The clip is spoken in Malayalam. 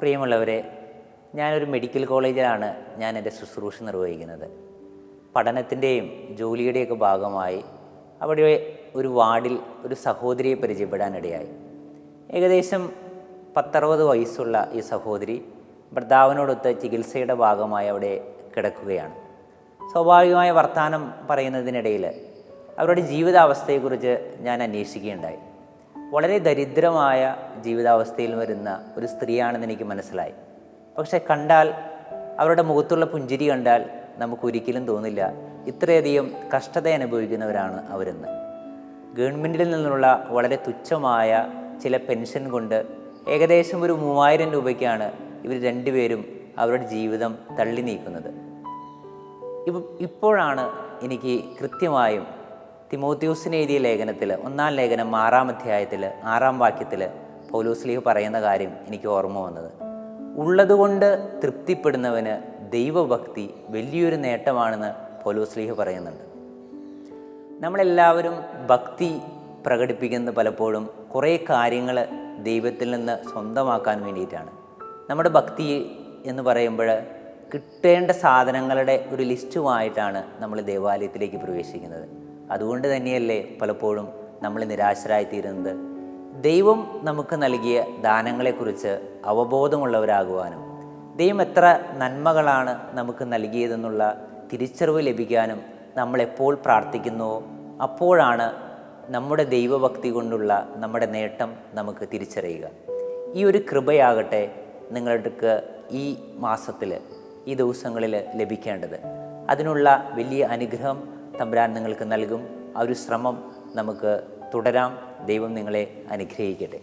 പ്രിയമുള്ളവരെ ഞാനൊരു മെഡിക്കൽ കോളേജിലാണ് ഞാൻ എന്റെ ശുശ്രൂഷ നിർവഹിക്കുന്നത്. പഠനത്തിന്റെയും ജോലിയുടെയൊക്കെ ഭാഗമായി അവിടെ ഒരു വാർഡിൽ ഒരു സഹോദരിയെ പരിചയപ്പെടാനിടയായി. ഏകദേശം പത്തറുപത് വയസ്സുള്ള ഈ സഹോദരി ഭർത്താവിനോടൊത്ത് ചികിത്സയുടെ ഭാഗമായി അവിടെ കിടക്കുകയാണ്. സ്വാഭാവികമായ വർത്തമാനം പറയുന്നതിനിടയിൽ അവരുടെ ജീവിതാവസ്ഥയെക്കുറിച്ച് ഞാൻ അന്വേഷിക്കുകയുണ്ടായി. വളരെ ദരിദ്രമായ ജീവിതാവസ്ഥയിൽ വരുന്ന ഒരു സ്ത്രീയാണെന്ന് എനിക്ക് മനസ്സിലായി. പക്ഷെ കണ്ടാൽ അവരുടെ മുഖത്തുള്ള പുഞ്ചിരി കണ്ടാൽ നമുക്ക് ഒരിക്കലും തോന്നില്ല. ഇത്രയധികം കഷ്ടത അനുഭവിക്കുന്നവരാണ് അവരെന്ന്. ഗവൺമെന്റിൽ നിന്നുള്ള വളരെ തുച്ഛമായ ചില പെൻഷൻ കൊണ്ട് ഏകദേശം ഒരു മൂവായിരം രൂപയ്ക്കാണ് ഇവർ രണ്ടുപേരും അവരുടെ ജീവിതം തള്ളി നീക്കുന്നത്. ഇപ്പ ഇപ്പോഴാണ് എനിക്ക് കൃത്യമായും തിമോത്യൂസിന് എഴുതിയ ലേഖനത്തിൽ ഒന്നാം ലേഖനം ആറാം അധ്യായത്തിൽ ആറാം വാക്യത്തിൽ പൗലോസ്ലീഹ് പറയുന്ന കാര്യം എനിക്ക് ഓർമ്മ വന്നത്. ഉള്ളതുകൊണ്ട് തൃപ്തിപ്പെടുന്നവന് ദൈവഭക്തി വലിയൊരു നേട്ടമാണെന്ന് പൗലോസ്ലീഹ് പറയുന്നുണ്ട്. നമ്മളെല്ലാവരും ഭക്തി പ്രകടിപ്പിക്കുന്നത് പലപ്പോഴും കുറേ കാര്യങ്ങൾ ദൈവത്തിൽ നിന്ന് സ്വന്തമാക്കാൻ വേണ്ടിയിട്ടാണ്. നമ്മുടെ ഭക്തി എന്ന് പറയുമ്പോൾ കിട്ടേണ്ട സാധനങ്ങളുടെ ഒരു ലിസ്റ്റുമായിട്ടാണ് നമ്മൾ ദേവാലയത്തിലേക്ക് പ്രവേശിക്കുന്നത്. അതുകൊണ്ട് തന്നെയല്ലേ പലപ്പോഴും നമ്മൾ നിരാശരായിത്തീരുന്നത്. ദൈവം നമുക്ക് നൽകിയ ദാനങ്ങളെക്കുറിച്ച് അവബോധമുള്ളവരാകുവാനും ദൈവം എത്ര നന്മകളാണ് നമുക്ക് നൽകിയതെന്നുള്ള തിരിച്ചറിവ് ലഭിക്കാനും നമ്മളെപ്പോൾ പ്രാർത്ഥിക്കുന്നു. അപ്പോഴാണ് നമ്മുടെ ദൈവഭക്തി കൊണ്ടുള്ള നമ്മുടെ നേട്ടം നമുക്ക് തിരിച്ചറിയുക. ഈ ഒരു കൃപയാകട്ടെ നിങ്ങൾക്ക് ഈ മാസത്തിൽ ഈ ദിവസങ്ങളിൽ ലഭിക്കേണ്ടത്. അതിനുള്ള വലിയ അനുഗ്രഹം തമ്പുരാൻ നിങ്ങൾക്ക് നൽകും. ആ ഒരു ശ്രമം നമുക്ക് തുടരാം. ദൈവം നിങ്ങളെ അനുഗ്രഹിക്കട്ടെ.